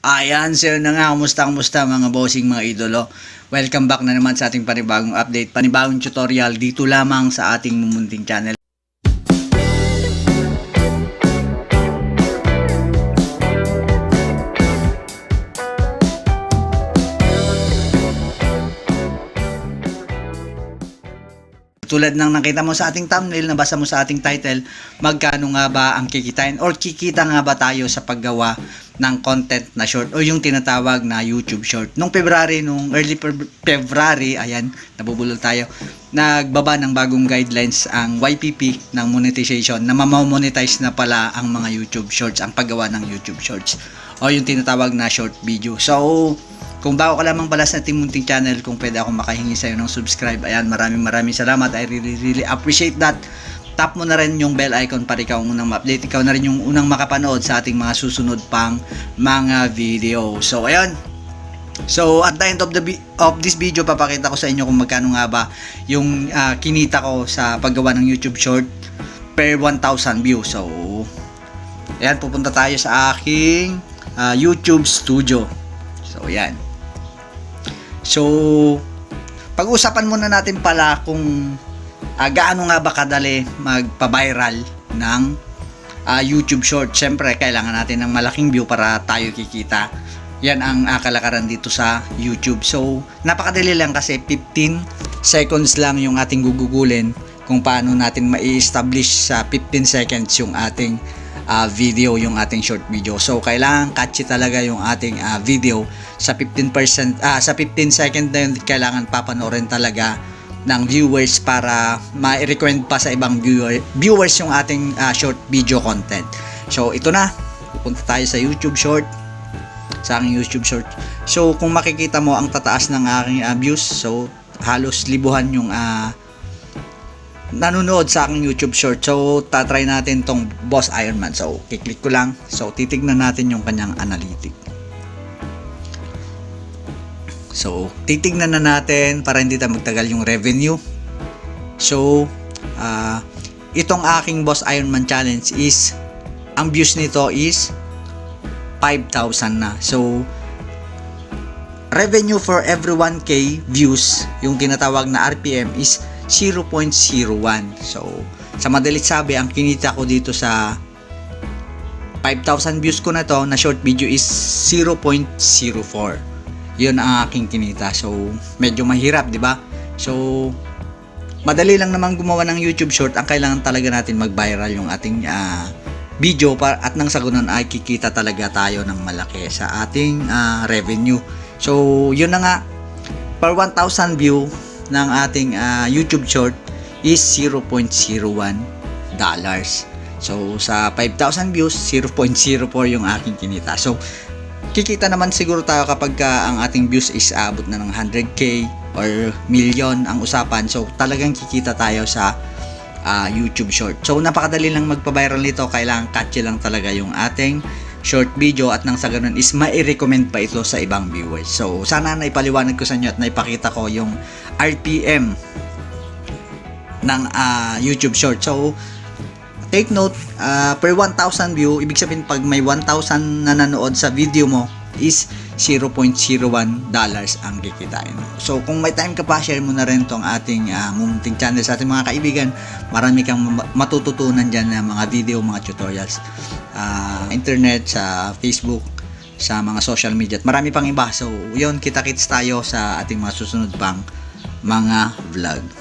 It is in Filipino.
Ayan, sir na nga. Kumusta, kumusta mga bossing, mga idolo. Welcome back na naman sa ating panibagong update, panibagong tutorial dito lamang sa ating mumunting channel. Tulad ng nakita mo sa ating thumbnail, nabasa mo sa ating title, magkano nga ba ang kikitain or kikita nga ba tayo sa paggawa ng content na short o yung tinatawag na YouTube short. Nung February, nung early Feb- February, ayan, nabubulol tayo, nagbaba ng bagong guidelines ang YPP ng monetization na mamamonetize na pala ang mga YouTube shorts, ang paggawa ng YouTube shorts o yung tinatawag na short video. So, kung bago ka lamang pala sa ating munting channel, kung pwede ako makahingi sa'yo ng subscribe, ayan, maraming maraming salamat. I really, really appreciate that. Tap mo na rin yung bell icon para ikaw ang unang ma-update. Ikaw na rin yung unang makapanood sa ating mga susunod pang mga video. So, ayun. So, at the end of the of this video, papakita ko sa inyo kung magkano nga ba yung ah, kinita ko sa paggawa ng YouTube short per 1,000 views. So, ayan, pupunta tayo sa aking ah, YouTube studio. So, ayan. So, pag-usapan muna natin pala kung ah, gaano nga ba kadali magpa-viral ng ah, YouTube short. Siyempre, kailangan natin ng malaking view para tayo kikita. Yan ang ah, kalakaran dito sa YouTube. So, napakadali lang kasi 15 seconds lang yung ating gugugulin kung paano natin ma-establish sa 15 seconds yung ating ah, video, yung ating short video. So, kailangan catchy talaga yung ating ah, video sa 15% ah, sa 15 second na yun, kailangan papanoorin talaga ng viewers para ma-recommend pa sa ibang viewer, viewers yung ating ah, short video content. So, ito na. Pupunta tayo sa YouTube short sa aking YouTube short. So, kung makikita mo ang tataas ng aking ah, views, so halos libuhan yung ah, nanonood sa aking YouTube short. So, tatry natin tong Boss Ironman. So, kiklik ko lang. So, titignan natin yung kanyang analytic. So, titignan na natin para hindi tayo magtagal yung revenue. So, ah, itong aking Boss Ironman challenge is ang views nito is 5,000 na. So, revenue for every 1k views, yung tinatawag na RPM is 0.01. So, sa madalit sabi, ang kinita ko dito sa 5,000 views ko na to na short video is 0.04. Yun ang aking kinita. So, medyo mahirap, di ba? So, madali lang naman gumawa ng YouTube short. Ang kailangan talaga natin mag-viral yung ating ah, video para at nang sa ganun ay kikita talaga tayo ng malaki sa ating ah, revenue. So, yun na nga. Per 1,000 view ng ating ah, YouTube short is 0.01 dollars. So, sa 5,000 views, 0.04 yung aking kinita. So, kikita naman siguro tayo kapag ka ang ating views is abot na ng 100k or million ang usapan. So, talagang kikita tayo sa ah, YouTube short. So, napakadali lang magpa-viral nito. Kailangan catchy lang talaga yung ating short video at nang sa ganun is mai-recommend pa ito sa ibang viewers. So, sana naipaliwanag ko sa inyo at naipakita ko yung RPM ng ah, YouTube short. So, take note, ah, per 1,000 view, ibig sabihin pag may 1,000 na nanood sa video mo is 0.01 dollars ang kikitain mo. So, kung may time ka pa, share mo na rin tong ating uh, munting channel sa ating mga kaibigan. Marami kang ma- matututunan dyan ng mga video, mga tutorials. ah, internet, sa Facebook, sa mga social media at marami pang iba. So, yun, kita-kits tayo sa ating mga susunod pang mga vlog.